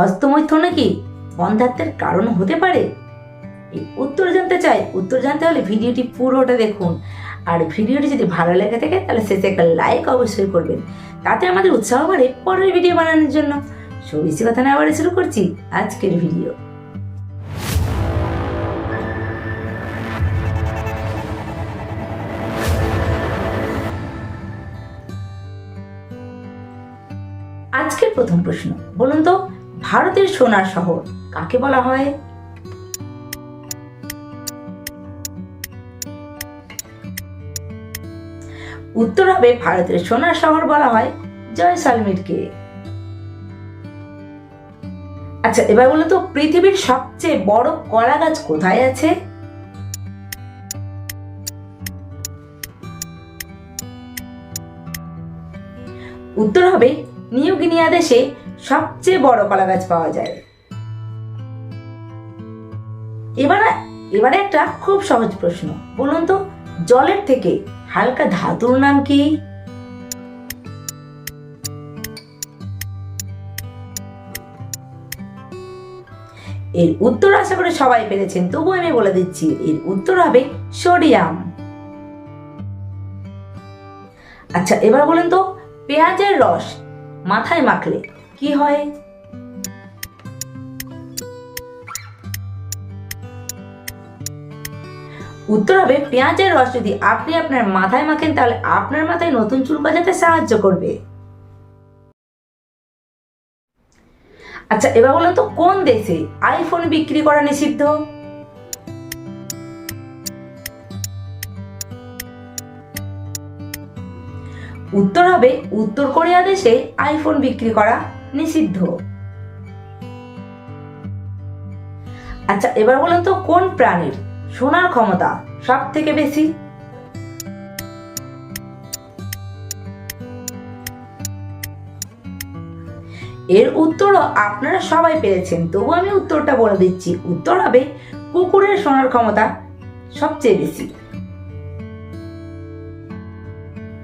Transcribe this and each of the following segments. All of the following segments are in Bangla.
হস্তমৈথুনে কি বন্ধাত্বের কারণ হতে পারে? এই উত্তর জানতে চাই। উত্তর জানতে হলে ভিডিওটি পুরোটা দেখুন। আর ভিডিওটি যদি ভালো লেগে থাকে, তাহলে শেষে একটা লাইক অবশ্যই করবেন। তাতে আমাদের উৎসাহ বাড়ে পরের ভিডিও বানানোর জন্য। সো বেশি কথা না আবার শুরু করছি আজকের ভিডিও। আজকের প্রথম প্রশ্ন, বলুন তো ভারতের সোনার শহর, কাকে বলা হয়? উত্তর হবে ভারতের সোনার শহর বলা হয় জয়সালমীরকে। আচ্ছা এবার বলুন তো, পৃথিবীর সবচেয়ে বড় কলা গাছ কোথায় আছে? উত্তর হবে নিউ গিনিয়া দেশে সবচেয়ে বড় কলা গাছ পাওয়া যায়। এবারে এবারে একটা খুব সহজ প্রশ্ন, বলুন তো, জলের থেকে হালকা ধাতুর নাম কি? এর উত্তর আশা করে সবাই পেরেছেন তবু আমি বলে দিচ্ছি, এর উত্তর হবে সোডিয়াম। আচ্ছা এবার বলেন তো, পেঁয়াজের রস মাথায় মাখলে কি হয়? উত্তর হবে, পেঁয়াজের রস যদি আপনি আপনার মাথায় মাখেন, তাহলে আপনার মাথায় নতুন চুল গজাতে সাহায্য করবে। আচ্ছা এবার বলুন তো, কোন দেশে আইফোন বিক্রি করা নিষিদ্ধ? উত্তর হবে, উত্তর কোরিয়া দেশে আইফোন বিক্রি করা নিষিদ্ধ। আচ্ছা এবার বলুন তো, কোন প্রাণীর শোনার ক্ষমতা সব থেকে বেশি? এর উত্তরও আপনারা সবাই পেরেছেন, তবু আমি উত্তরটা বলে দিচ্ছি। উত্তর হবে, কুকুরের শোনার ক্ষমতা সবচেয়ে বেশি।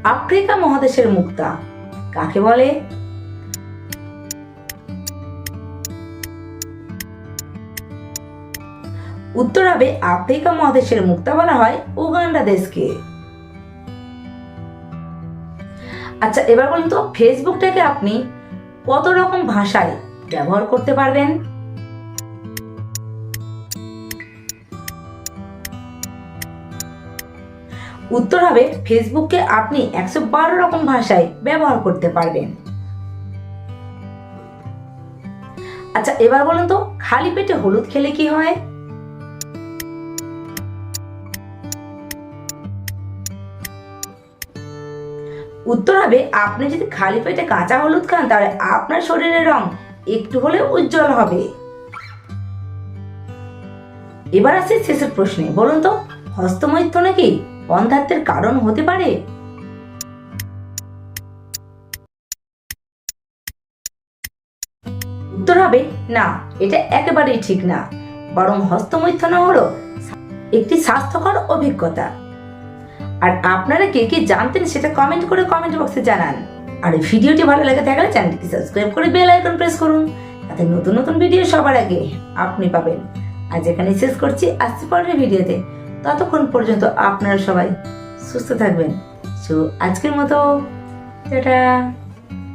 আফ্রিকা মহাদেশের মুক্তা, কাকে বলে? উত্তর হবে আফ্রিকা মহাদেশের মুক্তা বলা হয় উগান্ডা দেশকে। আচ্ছা এবার বলুন তো, ফেসবুকটাকে আপনি কত রকম ভাষায় ব্যবহার করতে পারবেন? উত্তর হবে ফেসবুককে আপনি একশো বারো রকম ভাষায় ব্যবহার করতে পারবেন। আচ্ছা এবার বলুন তো, খালি পেটে হলুদ খেলে কি হয়? উত্তর হবে, আপনি যদি খালি পেটে কাঁচা হলুদ খান, তাহলে আপনার শরীরের রং একটু হলেও উজ্জ্বল হবে। এবার আসি শেষের প্রশ্নে, বলুন তো, হস্তমৈথুনে কি বন্ধাত্বের কারণ হতে পারে? উত্তর হবে, না, এটা একেবারেই ঠিক না, বরং হস্তমৈথুন হলো একটি স্বাস্থ্যকর অভিজ্ঞতা। আর আপনারা কে কে জানতেন সেটা কমেন্ট করে কমেন্ট বক্সে জানান। আর এই ভিডিওটি ভালো লাগে থাকলে চ্যানেলটি সাবস্ক্রাইব করে বেল আইকন প্রেস করুন, তাতে নতুন নতুন ভিডিও সবার আগে আপনি পাবেন। আজ এখানে শেষ করছি, আসছি পরের ভিডিওতে। ততক্ষণ পর্যন্ত আপনারা সবাই সুস্থ থাকবেন। সো আজকের মতো, টাটা।